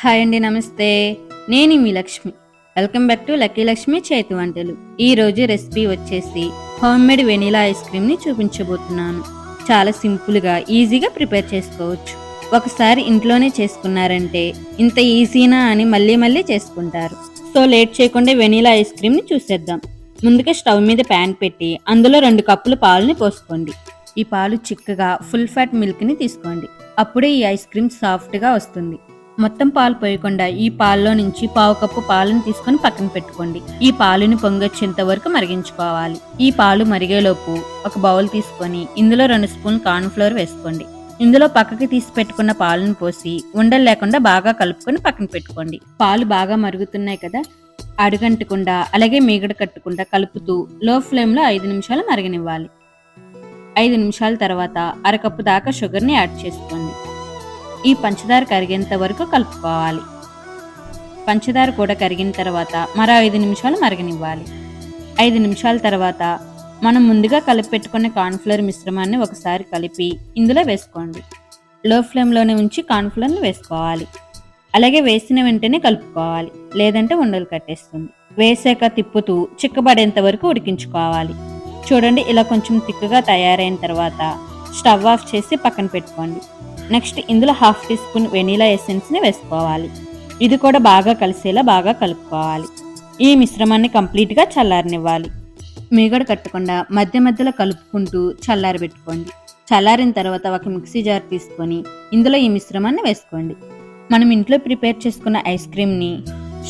Hi అండి నమస్తే. నేను మీ Lakshmi. Welcome back to lucky Lakshmi చేతి వంటలు. ఈ రోజు రెసిపీ వచ్చేసి హోమ్ మేడ్ వెనీలా ఐస్ క్రీమ్ని చూపించబోతున్నాను. చాలా సింపుల్గా ఈజీగా ప్రిపేర్ చేసుకోవచ్చు. ఒకసారి ఇంట్లోనే చేసుకున్నారంటే ఇంత ఈజీనా అని మళ్ళీ మళ్ళీ చేసుకుంటారు. సో లేట్ చేయకుండా వెనీలా ఐస్ క్రీమ్ని చూసేద్దాం. ముందుగా స్టవ్ మీద ప్యాన్ పెట్టి అందులో రెండు కప్పులు పాలుని పోసుకోండి. ఈ పాలు చిక్కగా ఫుల్ ఫ్యాట్ మిల్క్ని తీసుకోండి. అప్పుడే ఈ ఐస్ క్రీమ్ సాఫ్ట్గా వస్తుంది. మొత్తం పాలు పోయకుండా ఈ పాల్లో నుంచి పావు కప్పు పాలను తీసుకొని పక్కన పెట్టుకోండి. ఈ పాలుని పొంగొచ్చేంత వరకు మరిగించుకోవాలి. ఈ పాలు మరిగేలోపు ఒక బౌల్ తీసుకొని ఇందులో రెండు స్పూన్ కార్న్ ఫ్లోర్ వేసుకోండి. ఇందులో పక్కకి తీసి పెట్టుకున్న పాలను పోసి ఉండలు లేకుండా బాగా కలుపుకొని పక్కన పెట్టుకోండి. పాలు బాగా మరుగుతున్నాయి కదా అడుగంటకుండా అలాగే మీగడ కట్టకుండా కలుపుతూ లో ఫ్లేమ్లో ఐదు నిమిషాలు మరగనివ్వాలి. ఐదు నిమిషాల తర్వాత అరకప్పు దాకా షుగర్ని యాడ్ చేసుకోండి. ఈ పంచదార కరిగేంత వరకు కలుపుకోవాలి. పంచదార కూడా కరిగిన తర్వాత మరో ఐదు నిమిషాలు మరగనివ్వాలి. ఐదు నిమిషాల తర్వాత మనం ముందుగా కలిపి పెట్టుకున్న కార్న్ఫ్లవర్ మిశ్రమాన్ని ఒకసారి కలిపి ఇందులో వేసుకోండి. లో ఫ్లేమ్లోనే ఉంచి కార్న్ఫ్లవర్ని వేసుకోవాలి. అలాగే వేసిన వెంటనే కలుపుకోవాలి. లేదంటే ఉండలు కట్టేస్తుంది. వేసాక తిప్పుతూ చిక్కబడేంత వరకు ఉడికించుకోవాలి. చూడండి ఇలా కొంచెం తిక్కుగా తయారైన తర్వాత స్టవ్ ఆఫ్ చేసి పక్కన పెట్టుకోండి. నెక్స్ట్ ఇందులో హాఫ్ టీ స్పూన్ వెనీలా ఎసెన్స్ని వేసుకోవాలి. ఇది కూడా బాగా కలిసేలా బాగా కలుపుకోవాలి. ఈ మిశ్రమాన్ని కంప్లీట్గా చల్లారనివ్వాలి. మీగడ కట్టకుండా మధ్య మధ్యలో కలుపుకుంటూ చల్లారబెట్టుకోండి. చల్లారిన తర్వాత ఒక మిక్సీ జార్ తీసుకొని ఇందులో ఈ మిశ్రమాన్ని వేసుకోండి. మనం ఇంట్లో ప్రిపేర్ చేసుకున్న ఐస్ క్రీమ్ని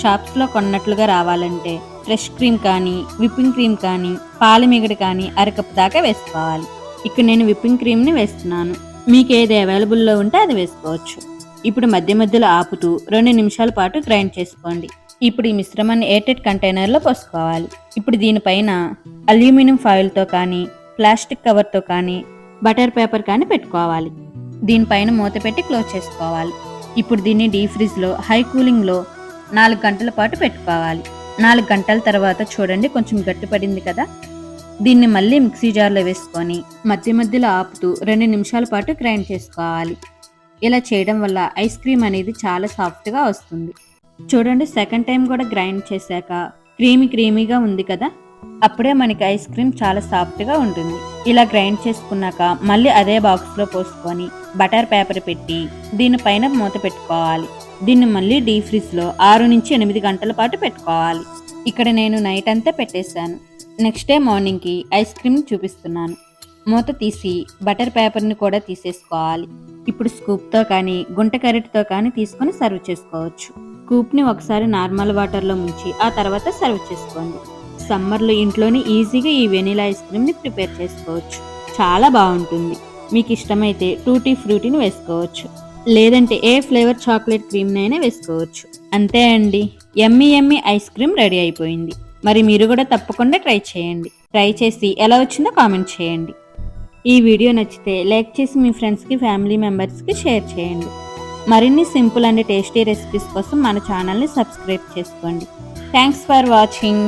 షాప్స్లో కొన్నట్లుగా రావాలంటే ఫ్రెష్ క్రీమ్ కానీ విప్పింగ్ క్రీమ్ కానీ పాల మీగడ కానీ అరకప్పు దాకా వేసుకోవాలి. ఇక్కడ నేను విప్పింగ్ క్రీమ్ని వేస్తున్నాను. మీకు ఏది అవైలబుల్లో ఉంటే అది వేసుకోవచ్చు. ఇప్పుడు మధ్య మధ్యలో ఆపుతూ రెండు నిమిషాల పాటు గ్రైండ్ చేసుకోండి. ఇప్పుడు ఈ మిశ్రమాన్ని ఎయిర్టెడ్ కంటైనర్లో పోసుకోవాలి. ఇప్పుడు దీనిపైన అల్యూమినియం ఫాయిల్తో కానీ ప్లాస్టిక్ కవర్తో కానీ బటర్ పేపర్ కానీ పెట్టుకోవాలి. దీనిపైన మూత పెట్టి క్లోజ్ చేసుకోవాలి. ఇప్పుడు దీన్ని డీ ఫ్రిడ్జ్లో హై కూలింగ్లో నాలుగు గంటల పాటు పెట్టుకోవాలి. నాలుగు గంటల తర్వాత చూడండి కొంచెం గట్టిపడింది కదా? దీన్ని మళ్ళీ మిక్సీ జార్లో వేసుకొని మధ్య మధ్యలో ఆపుతూ రెండు నిమిషాల పాటు గ్రైండ్ చేసుకోవాలి. ఇలా చేయడం వల్ల ఐస్ క్రీమ్ అనేది చాలా సాఫ్ట్గా వస్తుంది. చూడండి సెకండ్ టైం కూడా గ్రైండ్ చేశాక క్రీమీ క్రీమీగా ఉంది కదా? అప్పుడే మనకి ఐస్ క్రీమ్ చాలా సాఫ్ట్గా ఉంటుంది. ఇలా గ్రైండ్ చేసుకున్నాక మళ్ళీ అదే బాక్స్లో పోసుకొని బటర్ పేపర్ పెట్టి దీనిపైన మూత పెట్టుకోవాలి. దీన్ని మళ్ళీ డీ ఫ్రిడ్జ్లో ఆరు నుంచి ఎనిమిది గంటల పాటు పెట్టుకోవాలి. ఇక్కడ నేను నైట్ అంతా పెట్టేశాను. నెక్స్ట్ డే మార్నింగ్కి ఐస్ క్రీమ్ చూపిస్తున్నాను. మూత తీసి బటర్ పేపర్ని కూడా తీసేసుకోవాలి. ఇప్పుడు స్కూప్తో కానీ గుంట కరెట్తో కానీ తీసుకొని సర్వ్ చేసుకోవచ్చు. స్కూప్ని ఒకసారి నార్మల్ వాటర్లో ముంచి ఆ తర్వాత సర్వ్ చేసుకోండి. సమ్మర్లో ఇంట్లోనే ఈజీగా ఈ వెనీలా ఐస్ క్రీమ్ని ప్రిపేర్ చేసుకోవచ్చు. చాలా బాగుంటుంది. మీకు ఇష్టమైతే టూటీ ఫ్రూటీని వేసుకోవచ్చు. లేదంటే ఏ ఫ్లేవర్ చాక్లెట్ క్రీమ్నైనా వేసుకోవచ్చు. అంతే అండి. ఎమ్మి ఎమ్మి ఐస్ క్రీమ్ రెడీ అయిపోయింది. మరి మీరు కూడా తప్పకుండా ట్రై చేయండి. ట్రై చేసి ఎలా వచ్చిందో కామెంట్ చేయండి. ఈ వీడియో నచ్చితే లైక్ చేసి మీ ఫ్రెండ్స్కి ఫ్యామిలీ మెంబర్స్కి షేర్ చేయండి. మరిన్ని సింపుల్ అండ్ టేస్టీ రెసిపీస్ కోసం మన ఛానల్ని సబ్స్క్రైబ్ చేసుకోండి. Thanks for watching.